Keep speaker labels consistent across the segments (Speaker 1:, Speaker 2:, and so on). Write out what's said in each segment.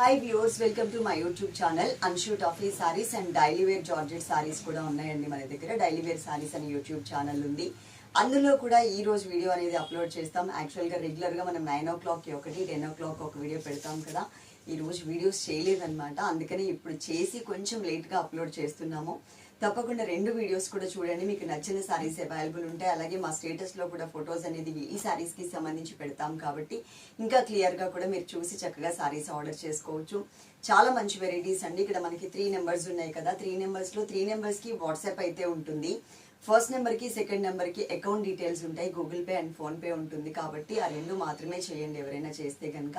Speaker 1: Hi viewers welcome to my YouTube channel Anshu Tuffy sarees and daily wear georgette sarees కూడా ఉన్నాయండి మన దగ్గర. Daily wear saris అనే YouTube channel ఉంది. అందులో కూడా ఈ రోజు వీడియో అనేది అప్లోడ్ చేస్తాం. యాక్చువల్గా రెగ్యులర్గా మనం నైన్ ఓ క్లాక్కి ఒకటి టెన్ ఓ క్లాక్ ఒక వీడియో పెడతాం కదా. ఈరోజు వీడియోస్ చేయలేదన్నమాట. అందుకని ఇప్పుడు చేసి కొంచెం లేట్గా అప్లోడ్ చేస్తున్నాము. తప్పకుండా రెండు వీడియోస్ కూడా చూడండి. మీకు నచ్చిన సారీస్ అవైలబుల్ ఉంటాయి. అలాగే మా స్టేటస్లో కూడా ఫొటోస్ అనేది ఈ సారీస్కి సంబంధించి పెడతాం కాబట్టి ఇంకా క్లియర్గా కూడా మీరు చూసి చక్కగా సారీస్ ఆర్డర్ చేసుకోవచ్చు. చాలా మంచి వెరైటీస్ అండి. ఇక్కడ మనకి త్రీ నెంబర్స్ ఉన్నాయి కదా. త్రీ నెంబర్స్లో త్రీ నెంబర్స్కి వాట్సాప్ అయితే ఉంటుంది. ఫస్ట్ నెంబర్కి సెకండ్ నెంబర్కి అకౌంట్ డీటెయిల్స్ ఉంటాయి. గూగుల్ పే అండ్ ఫోన్పే ఉంటుంది కాబట్టి ఆ రెండు మాత్రమే చేయండి ఎవరైనా చేస్తే కనుక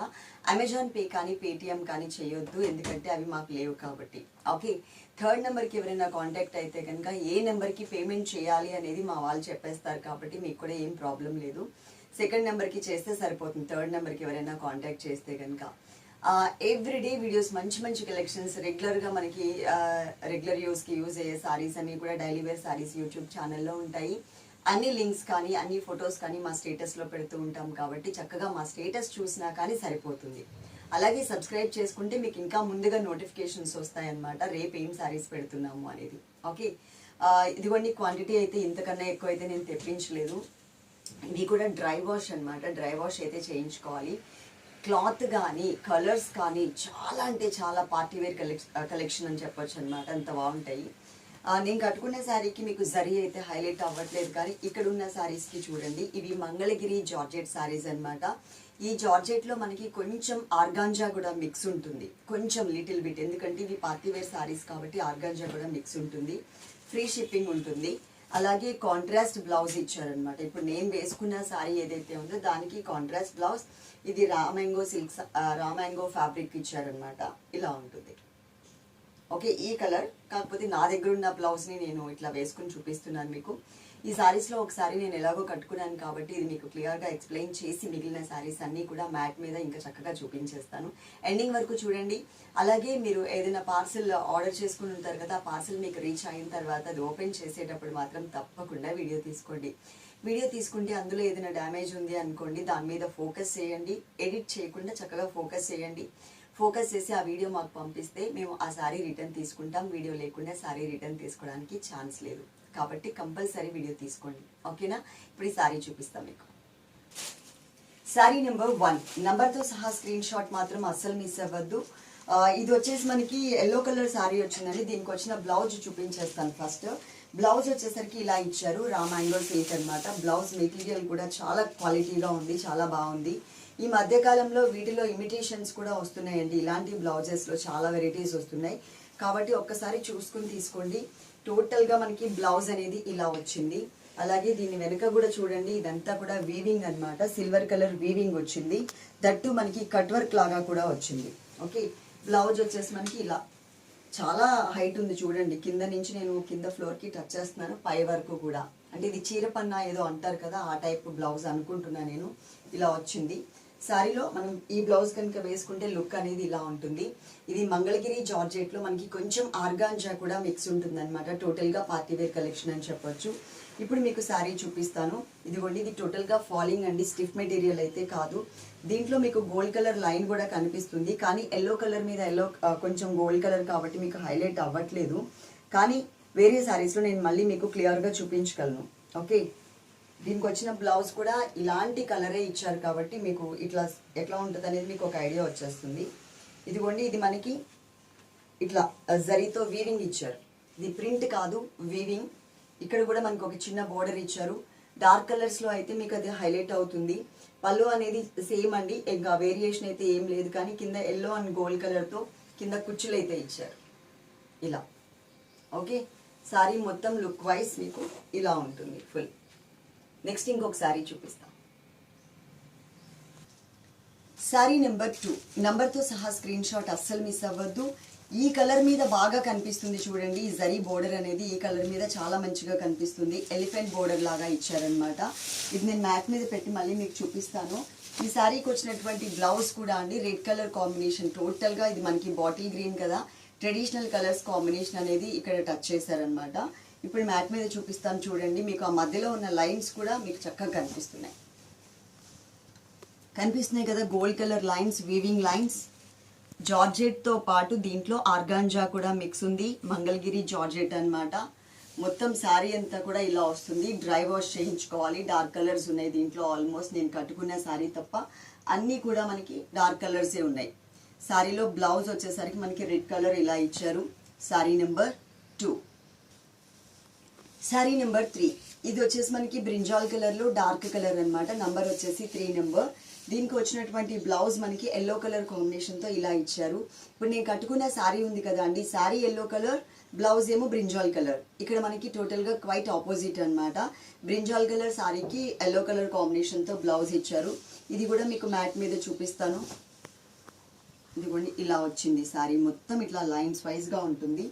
Speaker 1: అమెజాన్ పే కానీ పేటిఎం కానీ చేయొద్దు. ఎందుకంటే అవి మాకు లేవు కాబట్టి. ఓకే థర్డ్ నెంబర్కి ఎవరైనా కాంటాక్ట్ అయితే కనుక ఏ నెంబర్కి పేమెంట్ చేయాలి అనేది మా వాళ్ళు చెప్పేస్తారు కాబట్టి మీకు కూడా ఏం ప్రాబ్లం లేదు. సెకండ్ నెంబర్కి చేస్తే సరిపోతుంది. థర్డ్ నెంబర్కి ఎవరైనా కాంటాక్ట్ చేస్తే కనుక ఎవ్రీడే వీడియోస్ మంచి మంచి కలెక్షన్స్ రెగ్యులర్గా మనకి రెగ్యులర్ యూస్కి యూజ్ అయ్యే సారీస్ అన్నీ కూడా డైలీ వేర్ సారీస్ యూట్యూబ్ ఛానల్లో ఉంటాయి. అన్ని లింక్స్ కానీ అన్ని ఫొటోస్ కానీ మా స్టేటస్లో పెడుతూ ఉంటాం కాబట్టి చక్కగా మా స్టేటస్ చూసినా కానీ సరిపోతుంది. అలాగే సబ్స్క్రైబ్ చేసుకుంటే మీకు ఇంకా ముందుగా నోటిఫికేషన్స్ వస్తాయన్నమాట. రేపు ఏం సారీస్ పెడుతున్నాము అనేది. ఓకే ఇదిగోండి క్వాంటిటీ అయితే ఇంతకన్నా ఎక్కువ అయితే నేను తెప్పించలేదు. ఇది కూడా డ్రై వాష్ అనమాట డ్రై వాష్ అయితే చేయించుకోవాలి. క్లాత్ కానీ కలర్స్ కానీ చాలా అంటే చాలా పార్టీ వేర్ కలెక్షన్ కలెక్షన్ అని చెప్పొచ్చు అనమాట అంత బాగుంటాయి. నేను కట్టుకున్న శారీకి మీకు జరీ అయితే హైలైట్ అవ్వట్లేదు కానీ ఇక్కడ ఉన్న శారీస్కి చూడండి. ఇవి మంగళగిరి జార్జెట్ శారీస్ అన్నమాట. ఈ జార్జెట్లో మనకి కొంచెం ఆర్గాంజా కూడా మిక్స్ ఉంటుంది. కొంచెం లిటిల్ బిట్. ఎందుకంటే ఇవి పార్టీ వేర్ శారీస్ కాబట్టి ఆర్గాంజా కూడా మిక్స్ ఉంటుంది. ఫ్రీ షిప్పింగ్ ఉంటుంది. అలాగే కాంట్రాస్ట్ బ్లౌజ్ ఇచ్చారనమాట ఇప్పుడు నేను వేసుకున్న శారీ ఏదైతే ఉందో దానికి కాంట్రాస్ట్ బ్లౌజ్ ఇది రామాంగో సిల్క్ రామాంగో ఫ్యాబ్రిక్ ఇచ్చారనమాట ఇలా ఉంటుంది. ఓకే ఈ కలర్ కాకపోతే నా దగ్గర ఉన్న బ్లౌజ్ని నేను ఇట్లా వేసుకుని చూపిస్తున్నాను మీకు. ఈ శారీస్లో ఒకసారి నేను ఎలాగో కట్టుకున్నాను కాబట్టి ఇది మీకు క్లియర్గా ఎక్స్ప్లెయిన్ చేసి మిగిలిన శారీస్ అన్నీ కూడా మ్యాట్ మీద ఇంకా చక్కగా చూపించేస్తాను. ఎండింగ్ వరకు చూడండి. అలాగే మీరు ఏదైనా పార్సిల్ ఆర్డర్ చేసుకుని ఉంటారు కదా ఆ పార్సిల్ మీకు రీచ్ అయిన తర్వాత అది ఓపెన్ చేసేటప్పుడు మాత్రం తప్పకుండా వీడియో తీసుకోండి. వీడియో తీసుకుంటే అందులో ఏదైనా డ్యామేజ్ ఉంది అనుకోండి దాని మీద ఫోకస్ చేయండి. ఎడిట్ చేయకుండా చక్కగా ఫోకస్ చేయండి. ఫోకస్ చేసి ఆ వీడియో మాకు పంపిస్తే మేము ఆ శారీ రిటర్న్ తీసుకుంటాం. వీడియో లేకుండా శారీ రిటర్న్ తీసుకోవడానికి ఛాన్స్ లేదు. కాబట్టి కంపల్సరీ వీడియో తీసుకోండి. ఓకేనా? ఇప్పుడు ఈ సారీ చూపిస్తాం మీకు. Sari number one. నెంబర్తో సహా స్క్రీన్ షాట్ మాత్రం అస్సలు మిస్ అవ్వద్దు. ఇది వచ్చేసి మనకి ఎల్లో కలర్ సారీ వచ్చిందండి. దీనికి వచ్చిన బ్లౌజ్ చూపించేస్తాను ఫస్ట్. బ్లౌజ్ వచ్చేసరికి ఇలా ఇచ్చారు. రామ్ మ్యాంగో సిల్క్ అనమాట బ్లౌజ్ మెటీరియల్ కూడా చాలా క్వాలిటీగా ఉంది చాలా బాగుంది. ఈ మధ్యకాలంలో వీటిలో ఇమిటేషన్స్ కూడా వస్తున్నాయండి. ఇలాంటి బ్లౌజెస్లో చాలా వెరైటీస్ వస్తున్నాయి. కాబట్టి ఒక్కసారి చూసుకుని తీసుకోండి. టోటల్గా మనకి బ్లౌజ్ అనేది ఇలా వచ్చింది. అలాగే దీని వెనుక కూడా చూడండి ఇదంతా కూడా వీవింగ్ అన్నమాట. సిల్వర్ కలర్ వీవింగ్ వచ్చింది. దట్టు మనకి కట్ వర్క్ లాగా కూడా వచ్చింది. ఓకే బ్లౌజ్ వచ్చేసి మనకి ఇలా చాలా హైట్ ఉంది చూడండి. కింద నుంచి నేను కింద ఫ్లోర్కి టచ్ చేస్తున్నాను పై వరకు కూడా. అంటే ఇది చీర పన్నా ఏదో అంటారు కదా ఆ టైప్ బ్లౌజ్ అనుకుంటున్నా నేను. ఇలా వచ్చింది. శారీలో మనం ఈ బ్లౌజ్ కనుక వేసుకుంటే లుక్ అనేది ఇలా ఉంటుంది. ఇది మంగళగిరి జార్జెట్లో మనకి కొంచెం ఆర్గాంజా కూడా మిక్స్ ఉంటుందన్నమాట. టోటల్గా పార్టీ వేర్ కలెక్షన్ అని చెప్పొచ్చు. ఇప్పుడు మీకు శారీ చూపిస్తాను. ఇదిగోండి ఇది టోటల్గా ఫాలింగ్ అండి. స్టిఫ్ మెటీరియల్ అయితే కాదు. దీంట్లో మీకు గోల్డ్ కలర్ లైన్ కూడా కనిపిస్తుంది. కానీ ఎల్లో కలర్ మీద ఎల్లో కొంచెం గోల్డ్ కలర్ కాబట్టి మీకు హైలైట్ అవ్వట్లేదు. కానీ వేరే శారీస్లో నేను మళ్ళీ మీకు క్లియర్గా చూపించగలను. ఓకే? దీనికి వచ్చిన బ్లౌజ్ కూడా ఇలాంటి కలరే ఇచ్చారు కాబట్టి మీకు ఇట్లా ఎట్లా ఉంటుంది అనేది మీకు ఒక ఐడియా వచ్చేస్తుంది. ఇదిగోండి ఇది మనకి ఇట్లా జరీతో వీవింగ్ ఇచ్చారు. ఇది ప్రింట్ కాదు వీవింగ్ ఇక్కడ కూడా మనకు ఒక చిన్న బోర్డర్ ఇచ్చారు. డార్క్ కలర్స్లో అయితే మీకు అది హైలైట్ అవుతుంది. పళ్ళు అనేది సేమ్ అండి ఇంకా వేరియేషన్ అయితే ఏం లేదు కానీ కింద ఎల్లో అండ్ గోల్డ్ కలర్తో కింద కుచ్చులు అయితే ఇచ్చారు. ఇలా. ఓకే? సారీ మొత్తం లుక్ వైజ్ మీకు ఇలా ఉంటుంది ఫుల్ నెక్స్ట్ ఇంకొక శారీ చూపిస్తాం. సారీ నెంబర్ టూ తో సహా స్క్రీన్ షాట్ అస్సలు మిస్ అవ్వద్దు. ఈ కలర్ మీద బాగా కనిపిస్తుంది చూడండి. ఈ జరీ బోర్డర్ అనేది ఈ కలర్ మీద చాలా మంచిగా కనిపిస్తుంది. ఎలిఫెంట్ బోర్డర్ లాగా ఇచ్చారనమాట ఇది నేను మ్యాట్ మీద పెట్టి మళ్ళీ మీకు చూపిస్తాను. ఈ శారీకి వచ్చినటువంటి బ్లౌజ్ కూడా అండి రెడ్ కలర్ కాంబినేషన్ టోటల్గా ఇది మనకి బాటిల్ గ్రీన్ కదా. ట్రెడిషనల్ కలర్స్ కాంబినేషన్ అనేది ఇక్కడ టచ్ చేశారనమాట ఇప్పుడు మ్యాట్ మీద చూపిస్తాను చూడండి. మీకు ఆ మధ్యలో ఉన్న లైన్స్ కూడా మీకు చక్కగా కనిపిస్తున్నాయి. కనిపిస్తున్నాయి కదా gold colour lines weaving lines. జార్జెట్తో పాటు దీంట్లో ఆర్గాంజా కూడా మిక్స్ ఉంది. మంగళగిరి జార్జెట్ అన్నమాట. మొత్తం శారీ అంతా కూడా ఇలా వస్తుంది. డ్రై వాష్ చేయించుకోవాలి. డార్క్ కలర్స్ ఉన్నాయి దీంట్లో. ఆల్మోస్ట్ నేను కట్టుకున్న శారీ తప్ప అన్నీ కూడా మనకి డార్క్ కలర్సే ఉన్నాయి. శారీలో బ్లౌజ్ వచ్చేసరికి మనకి రెడ్ కలర్ ఇలా ఇచ్చారు. Sari number two. Sari number three ఇది వచ్చేసి మనకి బ్రింజాల్ కలర్లో డార్క్ కలర్ అనమాట నంబర్ వచ్చేసి త్రీ నెంబర్ దీనికి వచ్చినటువంటి బ్లౌజ్ మనకి ఎల్లో కలర్ కాంబినేషన్తో ఇలా ఇచ్చారు. ఇప్పుడు నేను కట్టుకున్న శారీ ఉంది కదా అండి. శారీ ఎల్లో కలర్ బ్లౌజ్ ఏమో బ్రింజాల్ కలర్ ఇక్కడ మనకి టోటల్గా క్వైట్ ఆపోజిట్ అనమాట బ్రింజాల్ కలర్ శారీకి ఎల్లో కలర్ కాంబినేషన్తో బ్లౌజ్ ఇచ్చారు. ఇది కూడా మీకు మ్యాట్ మీద చూపిస్తాను. ఇదిగోండి ఇలా వచ్చింది శారీ మొత్తం ఇట్లా లైన్స్ వైజ్గా ఉంటుంది.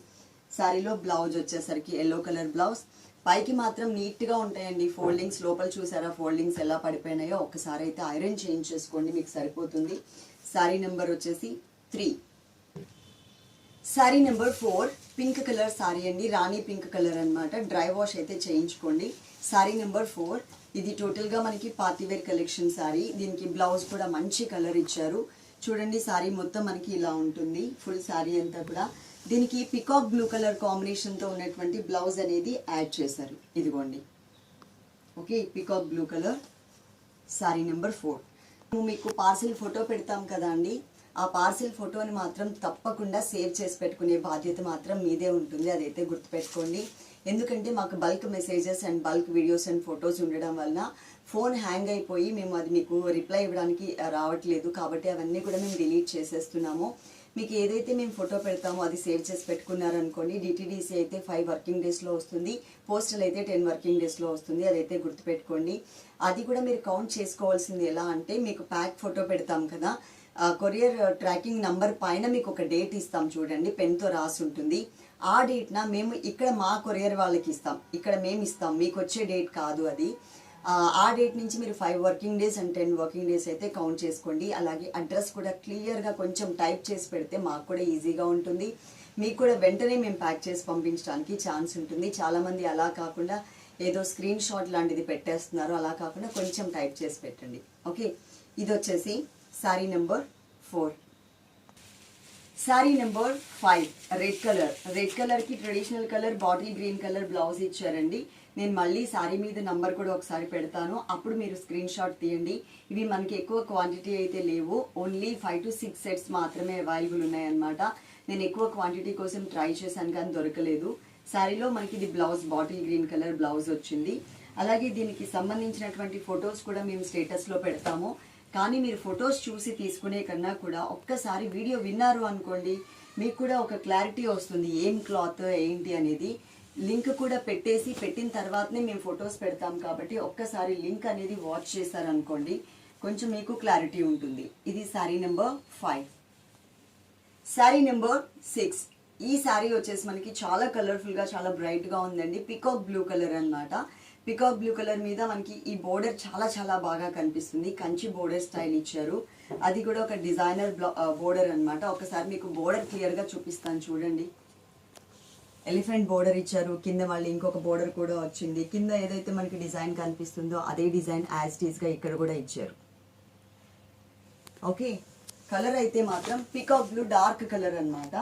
Speaker 1: శారీలో బ్లౌజ్ వచ్చేసరికి ఎల్లో కలర్ బ్లౌజ్. పైకి మాత్రం నీట్గా ఉంటాయండి ఫోల్డింగ్స్. లోపల చూసారా ఫోల్డింగ్స్ ఎలా పడిపోయినాయో? ఒక్కసారి అయితే ఐరన్ చేంజ్ చేసుకోండి మీకు సరిపోతుంది. శారీ నెంబర్ వచ్చేసి three. Sari number four pink colour sari అండి. రాణి పింక్ కలర్ అన్నమాట. డ్రై వాష్ అయితే చేయించుకోండి. శారీ నెంబర్ ఫోర్ ఇది టోటల్గా మనకి పార్టీవేర్ కలెక్షన్ శారీ దీనికి బ్లౌజ్ కూడా మంచి కలర్ ఇచ్చారు. చూడండి శారీ మొత్తం మనకి ఇలా ఉంటుంది. ఫుల్ శారీ అంతా కూడా. దీనికి పికాక్ బ్లూ కలర్ కాంబినేషన్తో ఉన్నటువంటి బ్లౌజ్ అనేది యాడ్ చేశారు. ఇదిగోండి. Okay peacock blue colour sari number four మేము మీకు పార్సిల్ ఫోటో పెడతాం కదా అండి. ఆ పార్సిల్ ఫోటోని మాత్రం తప్పకుండా సేవ్ చేసి పెట్టుకునే బాధ్యత మాత్రం మీదే ఉంటుంది. అదైతే గుర్తుపెట్టుకోండి. ఎందుకంటే మాకు bulk messages and bulk videos and photos ఉండడం వలన ఫోన్ హ్యాంగ్ అయిపోయి మేము అది మీకు రిప్లై ఇవ్వడానికి రావట్లేదు. కాబట్టి అవన్నీ కూడా మేము డిలీట్ చేసేస్తున్నాము. మీకు ఏదైతే మేము ఫోటో పెడతామో అది సేవ్ చేసి పెట్టుకున్నారనుకోండి డిటీడీసీ అయితే ఫైవ్ వర్కింగ్ డేస్లో వస్తుంది పోస్టల్ అయితే టెన్ వర్కింగ్ డేస్లో వస్తుంది అదైతే గుర్తుపెట్టుకోండి. అది కూడా మీరు కౌంట్ చేసుకోవాల్సింది ఎలా అంటే మీకు ప్యాక్ ఫోటో పెడతాం కదా కొరియర్ ట్రాకింగ్ నంబర్ పైన మీకు ఒక డేట్ ఇస్తాం చూడండి పెన్తో రాసి ఉంటుంది. ఆ డేట్న మేము ఇక్కడ మా కొరియర్ వాళ్ళకి ఇస్తాం ఇక్కడ మేము ఇస్తాం మీకు వచ్చే డేట్ కాదు అది. ఆ, డేట్ నుంచి మీరు five working days and ten working days అయితే కౌంట్ చేసుకోండి. అలాగే అడ్రస్ కూడా క్లియర్గా కొంచెం టైప్ చేసి పెడితే మాకు కూడా ఈజీగా ఉంటుంది. మీకు కూడా వెంటనే మేము ప్యాక్ చేసి పంపించడానికి ఛాన్స్ ఉంటుంది. చాలామంది అలా కాకుండా ఏదో స్క్రీన్ షాట్ లాంటిది పెట్టేస్తున్నారు. అలా కాకుండా కొంచెం టైప్ చేసి పెట్టండి. ఓకే ఇది వచ్చేసి sari number four sari number five red colour red కలర్కి traditional colour bottle green colour blouse ఇచ్చారండి. నేను మళ్ళీ శారీ మీద నంబర్ కూడా ఒకసారి పెడతాను. అప్పుడు మీరు స్క్రీన్ షాట్ తీయండి. ఇవి మనకి ఎక్కువ క్వాంటిటీ అయితే లేవు. Only five to six sets మాత్రమే అవైలబుల్ ఉన్నాయన్నమాట. నేను ఎక్కువ క్వాంటిటీ కోసం ట్రై చేశాను కానీ దొరకలేదు. శారీలో మనకి ఇది blouse bottle green colour blouse వచ్చింది. అలాగే దీనికి సంబంధించినటువంటి ఫొటోస్ కూడా మేము స్టేటస్లో పెడతాము. కానీ మీరు ఫొటోస్ చూసి తీసుకునే కన్నా కూడా ఒక్కసారి వీడియో విన్నారు అనుకోండి మీకు కూడా ఒక క్లారిటీ వస్తుంది. ఏం క్లాత్ ఏంటి అనేది. లింక్ కూడా పెట్టేసి పెట్టిన తర్వాతనే మేము ఫొటోస్ పెడతాం కాబట్టి ఒక్కసారి లింక్ అనేది వాచ్ చేశారనుకోండి కొంచెం మీకు క్లారిటీ ఉంటుంది. ఇది sari number five. Sari number six. ఈ శారీ వచ్చేసి మనకి చాలా కలర్ఫుల్గా చాలా బ్రైట్గా ఉందండి. పికాక్ బ్లూ కలర్ అన్నమాట. పికాక్ బ్లూ కలర్ మీద మనకి ఈ బోర్డర్ చాలా చాలా బాగా కనిపిస్తుంది. కంచి బోర్డర్ స్టైల్ ఇచ్చారు. అది కూడా ఒక డిజైనర్ బోర్డర్ అనమాట ఒకసారి మీకు బోర్డర్ క్లియర్గా చూపిస్తాను చూడండి. ఎలిఫెంట్ బోర్డర్ ఇచ్చారు. కింద మళ్ళీ ఇంకొక బోర్డర్ కూడా వచ్చింది. కింద ఏదైతే మనకి డిజైన్ కనిపిస్తుందో అదే డిజైన్ యాజ్ టీస్గా ఇక్కడ కూడా ఇచ్చారు. ఓకే కలర్ అయితే మాత్రం పికాక్ బ్లూ డార్క్ కలర్ అన్నమాట.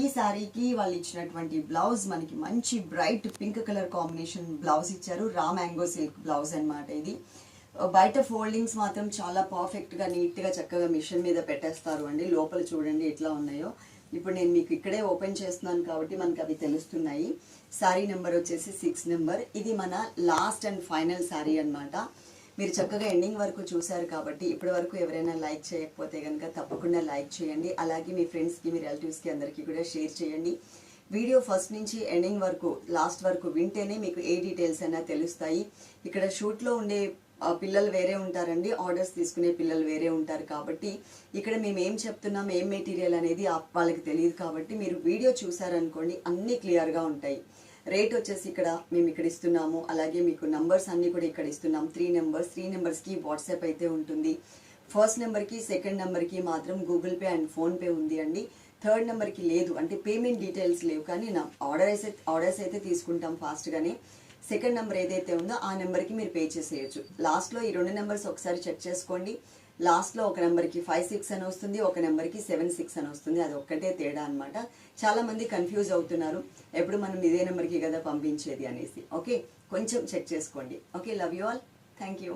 Speaker 1: ఈ శారీకి వాళ్ళు ఇచ్చినటువంటి బ్లౌజ్ మనకి మంచి bright pink colour combination blouse ఇచ్చారు. రా మ్యాంగో సిల్క్ బ్లౌజ్ అనమాట ఇది. బయట ఫోల్డింగ్స్ మాత్రం చాలా పర్ఫెక్ట్గా నీట్గా చక్కగా మిషన్ మీద పెట్టేస్తారు అండి. లోపల చూడండి ఎట్లా ఉన్నాయో. ఇప్పుడు నేను మీకు ఇక్కడే ఓపెన్ చేస్తున్నాను కాబట్టి మనకి అవి తెలుస్తున్నాయి. శారీ నెంబర్ వచ్చేసి సిక్స్ నెంబర్. ఇది మన లాస్ట్ అండ్ ఫైనల్ శారీ అన్నమాట. మీరు చక్కగా ఎండింగ్ వరకు చూశారు కాబట్టి ఇప్పటి వరకు ఎవరైనా లైక్ చేయకపోతే కనుక తప్పకుండా లైక్ చేయండి. అలాగే మీ ఫ్రెండ్స్కి మీ రిలేటివ్స్కి అందరికీ కూడా షేర్ చేయండి. వీడియో ఫస్ట్ నుంచి ఎండింగ్ వరకు లాస్ట్ వరకు వింటేనే మీకు ఏ డీటెయిల్స్ అయినా తెలుస్తాయి. ఇక్కడ షూట్లో ఉండే పిల్లలు వేరే ఉంటారండి. ఆర్డర్స్ తీసుకునే పిల్లలు వేరే ఉంటారు కాబట్టి ఇక్కడ మేము ఏం చెప్తున్నాం ఏం మెటీరియల్ అనేది వాళ్ళకి తెలియదు కాబట్టి మీరు వీడియో చూసారనుకోండి అన్నీ క్లియర్గా ఉంటాయి. రేట్ వచ్చేసి ఇక్కడ మేము ఇక్కడ ఇస్తున్నాము అలాగే మీకు నంబర్స్ అన్నీ కూడా ఇక్కడ ఇస్తున్నాం. త్రీ నెంబర్స్ త్రీ నెంబర్స్కి వాట్సాప్ అయితే ఉంటుంది. ఫస్ట్ నెంబర్కి సెకండ్ నెంబర్కి మాత్రం గూగుల్ పే అండ్ ఫోన్పే ఉంది అండి. థర్డ్ నెంబర్కి లేదు అంటే పేమెంట్ డీటెయిల్స్ లేవు కానీ నా ఆర్డర్ అయితే ఆర్డర్స్ అయితే తీసుకుంటాం ఫాస్ట్గానే సెకండ్ నెంబర్ ఏదైతే ఉందో ఆ నెంబర్కి మీరు పే చేసేయచ్చు. లాస్ట్లో ఈ రెండు నెంబర్స్ ఒకసారి చెక్ చేసుకోండి. లాస్ట్లో ఒక నెంబర్కి ఫైవ్ సిక్స్ అని వస్తుంది ఒక నెంబర్కి సెవెన్ సిక్స్ అని వస్తుంది. అది ఒక్కటే తేడా అనమాట చాలామంది కన్ఫ్యూజ్ అవుతున్నారు ఎప్పుడు మనం ఇదే నెంబర్కి కదా పంపించేది అనేసి. ఓకే? కొంచెం చెక్ చేసుకోండి. Okay? Love you all. Thank you